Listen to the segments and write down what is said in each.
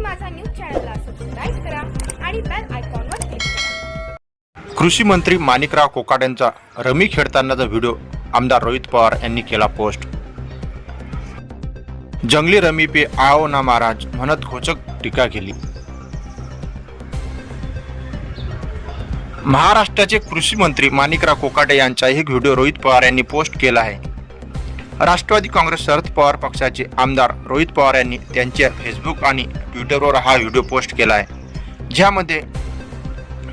माझा न्यूज चॅनलला सबस्क्राईब करा आणि बेल क्लिक करा. कृषी मंत्री माणिकराव कोकाटेंचा रमी खेळतानाचा व्हिडिओ आमदार रोहित पवार यांनी केला पोस्ट जंगली रमी पे आओ ना महाराज म्हणत घोचक टीका केली. महाराष्ट्राचे कृषी मंत्री माणिकराव कोकाटे यांचा एक व्हिडिओ रोहित पवार यांनी पोस्ट केला आहे. राष्ट्रवादी काँग्रेस शरद पवार पक्षाचे आमदार रोहित पवार यांनी त्यांच्या फेसबुक आणि ट्विटरवर हा व्हिडिओ पोस्ट केला आहे ज्यामध्ये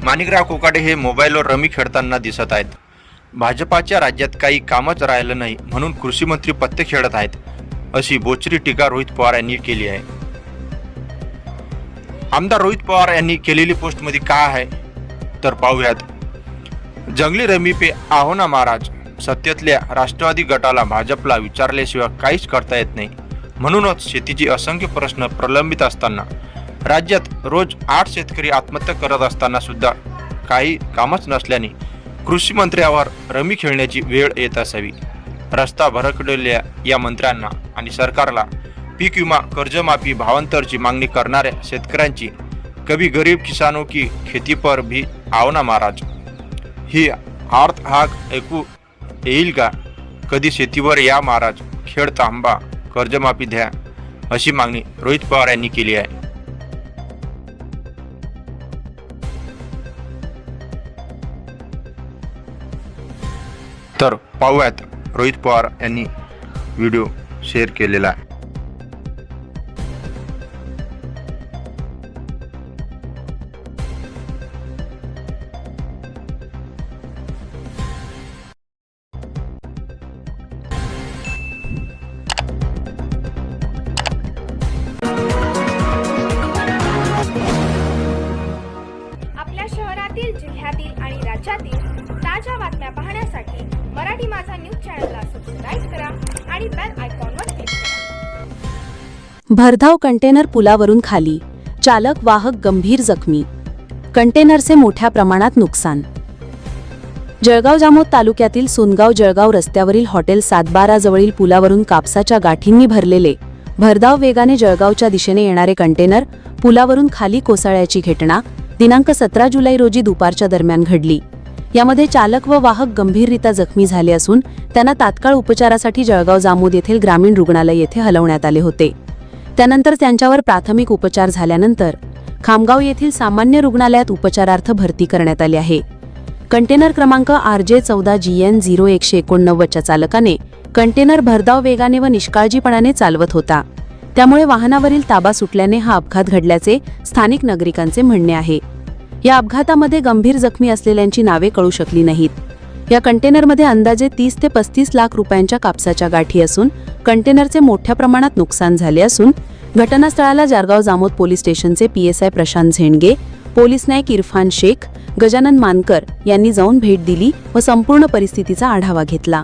माणिकराव कोकाटे हे मोबाईलवर रमी खेळताना दिसत आहेत. भाजपाच्या राज्यात काही कामच राहिलं नाही म्हणून कृषीमंत्री पत्ते खेळत आहेत अशी बोचरी टीका रोहित पवार यांनी केली आहे. आमदार रोहित पवार यांनी केलेली पोस्टमध्ये काय आहे? तर पाहूयात. जंगली रमी पे आहो ना महाराज. सत्तेतल्या राष्ट्रवादी गटाला भाजपला विचारल्याशिवाय काहीच करता येत नाही. म्हणूनच शेतीचे असंख्य प्रश्न प्रलंबित असताना राज्यात रोज आठ शेतकरी आत्महत्या करत असताना सुद्धा काही कामच नसल्याने कृषी मंत्र्यावर रमी खेळण्याची वेळ येत असावी. रस्ता भरकलेल्या या मंत्र्यांना आणि सरकारला पीक विमा कर्जमाफी भावांतरची मागणी करणाऱ्या शेतकऱ्यांची कभी गरीब किसानों की खेती पर भी आओ ना महाराज. ही आर्थ हाक ऐकू येईल का? कधी शेतीवर या महाराज खेळ थांबा कर्जमाफी द्या अशी मागणी रोहित पवार यांनी केली आहे. तर पाहूयात रोहित पवार यांनी व्हिडिओ शेअर केलेला आहे. राज्यातील ताज्या बातम्या पाहण्यासाठी मराठी माझा न्यूज चॅनलला सबस्क्राईब करा आणि बेल आयकॉनवर क्लिक करा. भरधाव कंटेनर पुलावरून खाली चालक वाहक गंभीर जखमी. कंटेनरचे मोठ्या प्रमाणात नुकसान. जळगाव जामोद तालुक्यातील सुनगाव जळगाव रस्त्यावरील हॉटेल सातबारा जवळील पुलावरून कापसाच्या गाठींनी भरलेले भरधाव वेगाने जळगावच्या दिशेने येणारे कंटेनर पुलावरून खाली कोसळ्याची घटना दिनांक सतरा जुलै रोजी दुपारच्या दरम्यान घडली. यामध्ये चालक व वाहक गंभीररित्या जखमी झाले असून त्यांना तात्काळ उपचारासाठी जळगाव जामोद येथील ग्रामीण रुग्णालय येथे हलवण्यात आले होते. त्यानंतर त्यांच्यावर प्राथमिक उपचार झाल्यानंतर खामगाव येथील सामान्य रुग्णालयात उपचारार्थ भरती करण्यात आली आहे. कंटेनर क्रमांक आर जे चौदा जी एन झिरो एकशे एकोणनव्वदच्या चालकाने कंटेनर भरधाव वेगाने व निष्काळजीपणाने चालवत होता. त्यामुळे वाहनावरील ताबा सुटल्याने हा अपघात घडल्याचे स्थानिक नागरिकांचे म्हणणे आहे. या अपघातामध्ये गंभीर जखमी असलेल्यांची नावे कळू शकली नाहीत. या कंटेनरमध्ये अंदाजे तीस ते पस्तीस लाख रुपयांच्या कापसाच्या गाठी असून कंटेनरचे मोठ्या प्रमाणात नुकसान झाले असून घटनास्थळाला जारगाव जामोद पोलीस स्टेशनचे पीएसआय प्रशांत झेंडगे पोलीस नायक इरफान शेख गजानन मानकर यांनी जाऊन भेट दिली व संपूर्ण परिस्थितीचा आढावा घेतला.